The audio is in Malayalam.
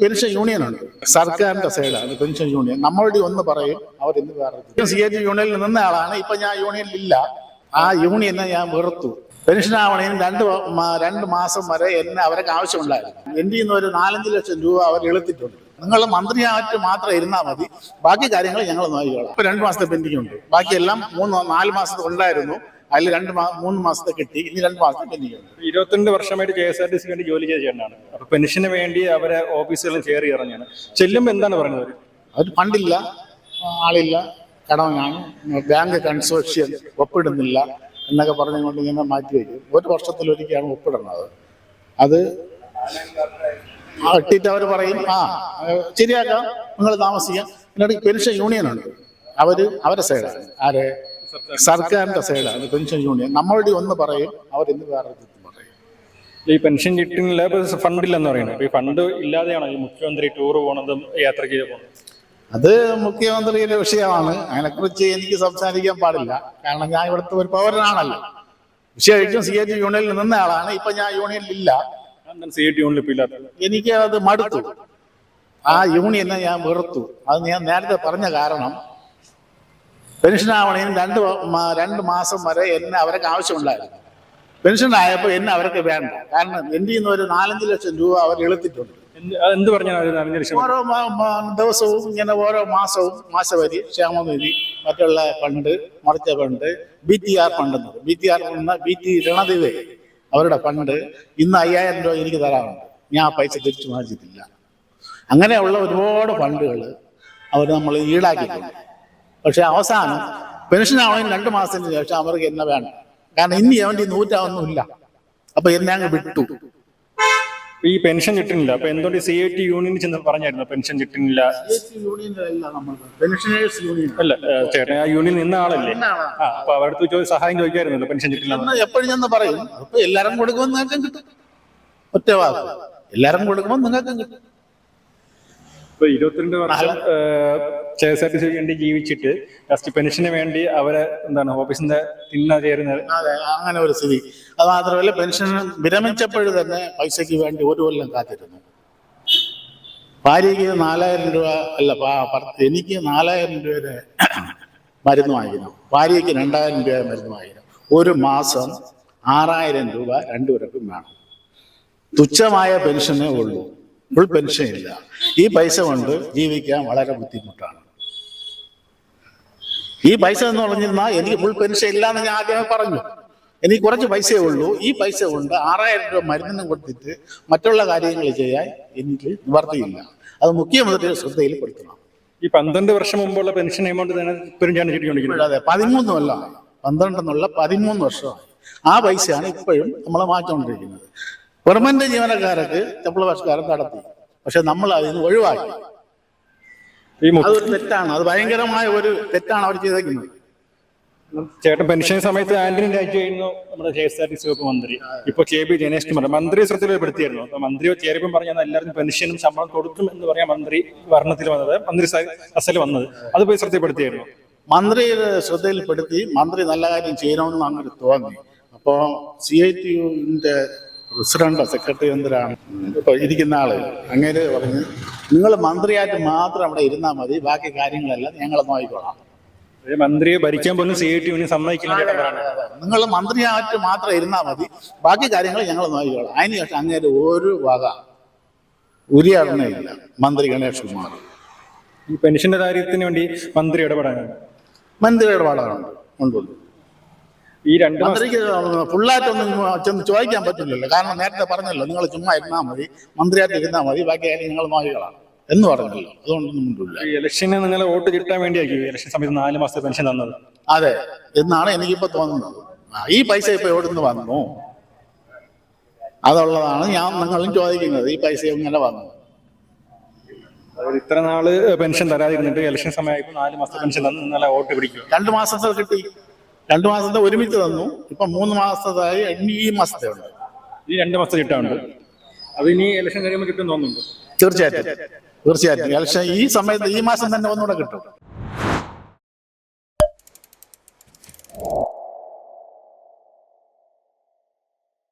പെൻഷൻ യൂണിയനാണ്. സർക്കാരിന്റെ സൈഡാണ് പെൻഷൻ യൂണിയൻ. നമ്മളുടെ ഒന്ന് പറയും അവരെന്ന് വേറെ സി എച്ച് യൂണിയനിൽ നിന്ന ആളാണ് ഇപ്പൊ ഞാൻ യൂണിയനിൽ ഇല്ല ആ യൂണിയനെ ഞാൻ വെറുത്തു. പെൻഷൻ രണ്ട് രണ്ട് മാസം വരെ എന്നെ അവർക്ക് ആവശ്യമുണ്ടായിരുന്നു. എന്റെ നിന്ന് ഒരു നാലഞ്ച് ലക്ഷം രൂപ അവർ എളുത്തിട്ടുണ്ട് നിങ്ങൾ മന്ത്രിയായിട്ട് മാത്രം ഇരുന്നാൽ മതി. ബാക്കി കാര്യങ്ങൾ ഞങ്ങൾ നോക്കിക്കോളാം. ഇപ്പൊ രണ്ട് മാസത്തെ പെൻഡിങ് ഉണ്ട് ബാക്കിയെല്ലാം മൂന്ന് നാല് മാസത്തെ ഉണ്ടായിരുന്നു. അതിൽ രണ്ട് മൂന്ന് മാസത്തെ കിട്ടി ഇനി രണ്ട് മാസത്തെ പെൻഡിങ് ഇരുപത്തിരണ്ട് വർഷമായിട്ട് K S R T C വേണ്ടി ജോലി ചെയ്ത ചേട്ടനാണ്. അപ്പൊ പെൻഷന് വേണ്ടി അവരെ ഓഫീസുകളിൽ കയറി ഇറങ്ങിയാണ്. ചെല്ലുമ്പോൾ എന്താണ് പറയുന്നത്? അവർ ഫണ്ടില്ല ആളില്ല കടവനാണ് ബാങ്ക് കൺസോർഷ്യം ഒപ്പിടുന്നില്ല എന്നൊക്കെ പറഞ്ഞുകൊണ്ട് ഇങ്ങനെ മാറ്റി വയ്ക്കും. ഒരു വർഷത്തിലൊരിക്കലാണ് ഒപ്പിടുന്നത്. അത് ഇട്ടിട്ട് അവർ പറയും ആ ശരിയാക്കാം നിങ്ങൾ താമസിക്കാം. എന്നിട്ട് പെൻഷൻ യൂണിയൻ ഉണ്ട് അവർ അവരെ സൈഡാണ്. ആരെ? സർക്കാരിന്റെ സൈഡാണ് പെൻഷൻ യൂണിയൻ നമ്മളുടെ ഒന്ന് പറയും അവരിന്ന് വേറെ പറയും? ഈ പെൻഷൻ കിട്ടുന്നില്ല ഫണ്ട് ഇല്ലെന്ന് പറയുന്നത്. ഈ ഫണ്ട് ഇല്ലാതെയാണോ ഈ മുഖ്യമന്ത്രി ടൂർ പോണതും യാത്ര ചെയ്ത് പോകുന്നത് അത് മുഖ്യമന്ത്രിയുടെ വിഷയമാണ്. അതിനെക്കുറിച്ച് എനിക്ക് സംസാരിക്കാൻ പാടില്ല. കാരണം ഞാൻ ഇവിടുത്തെ ഒരു പൗരനാണല്ലോ. വിഷയം സി എച്ച് യൂണിയനിൽ നിന്ന ആളാണ്. ഇപ്പൊ ഞാൻ യൂണിയനിൽ ഇല്ല. എനിക്ക് അത് മടുത്തു. ആ യൂണിയനെ ഞാൻ വെറുത്തു. അത് ഞാൻ നേരത്തെ പറഞ്ഞ കാരണം പെൻഷൻ രണ്ട് രണ്ട് മാസം വരെ എന്നെ അവർക്ക് ആവശ്യമുണ്ടായിരുന്നു. പെൻഷൻ ആയപ്പോൾ എന്നെ അവർക്ക് വേണ്ട. കാരണം എന്റെ നിന്ന് ഒരു നാലഞ്ച് ലക്ഷം രൂപ അവർ എളുത്തിട്ടുണ്ട് എന്ത് പറഞ്ഞാൽ ഓരോ ദിവസവും ഇങ്ങനെ ഓരോ മാസവും മാസവരി ക്ഷേമനിധി മറ്റുള്ള fund മറിച്ച fund B T R fund എന്നത് ബി ടി ആർ എന്ന ബി ടി രണദിവേ അവരുടെ ഫണ്ട് ഇന്ന് അയ്യായിരം രൂപ എനിക്ക് തരാറുണ്ട്. ഞാൻ ആ പൈസ തിരിച്ചു വാങ്ങിച്ചിട്ടില്ല. അങ്ങനെയുള്ള ഒരുപാട് ഫണ്ടുകൾ അവർ നമ്മൾ ഈടാക്കിയിട്ടുണ്ട്. പക്ഷെ അവസാനം പെൻഷൻ ആവണമെങ്കിൽ രണ്ട് മാസത്തിന് ശേഷം അവർക്ക് എന്നെ വേണം. കാരണം ഇനി അവന്റെ നൂറ്റാവൊന്നുമില്ല. അപ്പൊ എന്നെ അങ്ങ് വിട്ടു. ഈ പെൻഷൻ കിട്ടുന്നില്ല. അപ്പൊ എന്തുകൊണ്ട് സി ഐ ടി യൂണിയൻ ചെന്ന് പറഞ്ഞായിരുന്നു പെൻഷൻ കിട്ടുന്നില്ല? യൂണിയൻ. അല്ല ചേട്ടൻ ആ യൂണിയനിൽ നിന്ന ആളല്ലേ? ആ അപ്പൊ അവരുടെ ചോദിച്ച സഹായം ചോദിക്കായിരുന്നല്ലോ പെൻഷൻ കിട്ടില്ല എപ്പോഴും ഞാൻ പറയും അപ്പൊ എല്ലാരും കൊടുക്കുമ്പോൾ നിങ്ങൾക്കും കിട്ടും. ഒറ്റ എല്ലാരും കൊടുക്കുമ്പോൾ നിങ്ങൾക്കും കിട്ടും. ഇപ്പൊ ഇരുപത്തിരണ്ട് വർഷം K S R T C വേണ്ടി ജീവിച്ചിട്ട് ലാസ്റ്റ് പെൻഷന് വേണ്ടി അവരെ എന്താണ് ഓഫീസിന്റെ തിന്ന ചേരുന്നത് അതെ അങ്ങനെ ഒരു സ്ഥിതി. അത് മാത്രമല്ല പെൻഷൻ വിരമിച്ചപ്പോഴും തന്നെ പൈസയ്ക്ക് വേണ്ടി ഒരു കൊല്ലം കാത്തിരുന്നു. ഭാര്യയ്ക്ക് നാലായിരം രൂപ അല്ല എനിക്ക് നാലായിരം രൂപയുടെ മരുന്ന് വാങ്ങിക്കണം. ഭാര്യയ്ക്ക് രണ്ടായിരം രൂപ മരുന്ന് വാങ്ങിക്കണം. ഒരു മാസം ആറായിരം രൂപ രണ്ടുപേർക്കും വേണം. തുച്ഛമായ പെൻഷനേ ഉള്ളൂ. ഫുൾ പെൻഷൻ ഇല്ല. ഈ പൈസ കൊണ്ട് ജീവിക്കാൻ വളരെ ബുദ്ധിമുട്ടാണ്. ഈ പൈസ എന്ന് പറഞ്ഞിരുന്നാൽ എനിക്ക് ഫുൾ പെൻഷൻ ഇല്ല എന്ന് ഞാൻ ആദ്യമേ പറഞ്ഞു. എനിക്ക് കുറച്ച് പൈസയേ ഉള്ളൂ. ഈ പൈസ കൊണ്ട് ആറായിരം രൂപ മരുന്നിനും കൊടുത്തിട്ട് മറ്റുള്ള കാര്യങ്ങൾ ചെയ്യാൻ എനിക്ക് നിവർത്തിയില്ല. അത് മുഖ്യമന്ത്രി ശ്രദ്ധയിൽ പെടുത്തണം. ഈ പന്ത്രണ്ട് വർഷം മുമ്പുള്ള പെൻഷൻ എമൗണ്ട് തന്നെ കിട്ടിക്കൊണ്ടിരിക്കുന്നത് അതെ പതിമൂന്ന് കൊല്ലമായി പന്ത്രണ്ടെന്നുള്ള പതിമൂന്ന് വർഷമായി. ആ പൈസയാണ് ഇപ്പോഴും നമ്മൾ മാറ്റിക്കൊണ്ടിരിക്കുന്നത്. പെർമനന്റ് ജീവനക്കാർക്ക് ശമ്പള പരിഷ്കാരം നടത്തി. പക്ഷെ നമ്മൾ അതിൽ നിന്ന് ഒഴിവാക്കി. അതൊരു തെറ്റാണ്. അത് ഭയങ്കരമായ ഒരു തെറ്റാണ് അവർ ചെയ്തേക്കുന്നത്. ചേട്ടൻ പെൻഷൻ സമയത്ത് ആന്റണി ചെയ്യുന്നു. നമ്മുടെ K S R T C വകുപ്പ് മന്ത്രി. ഇപ്പൊ കെ ബി ജനേഷ് കുമാർ. മന്ത്രി ശ്രദ്ധയിൽപ്പെടുത്തിയായിരുന്നു അപ്പൊ മന്ത്രി ചേരുമ്പോൾ പറഞ്ഞാൽ എല്ലാവർക്കും പെൻഷനും ശമ്പളം കൊടുക്കും എന്ന് പറയാൻ മന്ത്രി ഭരണത്തിൽ വന്നത് മന്ത്രി അസൽ വന്നത്. അത് പോയി ശ്രദ്ധയിൽപ്പെടുത്തിയായിരുന്നു മന്ത്രി ശ്രദ്ധയിൽപ്പെടുത്തി മന്ത്രി നല്ല കാര്യം ചെയ്യണമെന്ന് അങ്ങനെ തോന്നി. അപ്പോൾ സി ഐ ടി യുവിന്റെ പ്രസിഡന്റ് സെക്രട്ടറി എന്തിനാണ്? ഇപ്പോൾ ഇരിക്കുന്ന ആൾ. അങ്ങനെ പറഞ്ഞ് നിങ്ങൾ മന്ത്രിയായിട്ട് മാത്രം അവിടെ ഇരുന്നാൽ മതി ബാക്കി കാര്യങ്ങളെല്ലാം ഞങ്ങൾ നോക്കിക്കോളാം. മന്ത്രിയെ ഭരിക്കാൻ പോലും സി ഐ ടി സമ്മതിക്കില്ല നിങ്ങൾ മന്ത്രിയായിട്ട് മാത്രം ഇരുന്നാൽ മതി ബാക്കി കാര്യങ്ങൾ ഞങ്ങൾ നോക്കിക്കോളാം. അതിന് ശേഷം അങ്ങനെ ഒരു വക ഉരിയാടണമില്ല മന്ത്രി ഗണേഷ് കുമാർ. ഈ പെൻഷന്റെ കാര്യത്തിന് വേണ്ടി മന്ത്രി ഇടപെടാനുണ്ട് മന്ത്രി ഇടപാടാണ്. കൊണ്ടുള്ളൂ ഈ രണ്ട് മന്ത്രിക്ക് ഫുള്ളായിട്ടൊന്നും ചെന്ന് ചോദിക്കാൻ പറ്റില്ലല്ലോ. കാരണം നേരത്തെ പറഞ്ഞല്ലോ നിങ്ങൾ ചുമ്മാ ഇരുന്നാൽ മതി മന്ത്രിയായിട്ട് ഇരുന്നാൽ മതി ബാക്കി കാര്യം നിങ്ങൾ മാഹികളാണ് എന്ന് പറഞ്ഞല്ലോ. അതുകൊണ്ടൊന്നും മിണ്ടില്ല ഈ ഇലക്ഷന് നിങ്ങൾ വോട്ട് കിട്ടാൻ വേണ്ടിയാക്കി ഇലക്ഷൻ സമയത്ത് നാല് മാസത്തെ പെൻഷൻ തന്നത്. അതെ എന്നാണ് എനിക്കിപ്പോ തോന്നുന്നത്. ഈ പൈസ ഇപ്പൊ എവിടെ നിന്ന് വന്നു? അതുള്ളതാണ് ഞാൻ നിങ്ങളും ചോദിക്കുന്നത്. ഈ പൈസ എങ്ങനെ വന്നു? ഇത്ര നാൾ പെൻഷൻ തരാതിരുന്നിട്ട് ഇലക്ഷൻ സമയമായപ്പോൾ നാല് മാസത്തെ പെൻഷൻ തന്ന് ഇന്നലെ വോട്ട് പിടിക്കും രണ്ടു മാസത്തെ കിട്ടി. രണ്ടു മാസത്തെ ഒരുമിച്ച് തന്നു. ഇപ്പൊ മൂന്ന് മാസത്തായി ഈ മാസത്തെ ഉണ്ട്. ഈ രണ്ട് മാസത്തെ കിട്ടാനുണ്ട്. അത് ഇനി ഇലക്ഷൻ കഴിയുമ്പോൾ കിട്ടും തോന്നുന്നുണ്ട്? തീർച്ചയായിട്ടും. തീർച്ചയായിട്ടും. ഇലക്ഷൻ ഈ സമയത്ത് ഈ മാസം തന്നെ ഒന്നുകൂടെ കിട്ടും.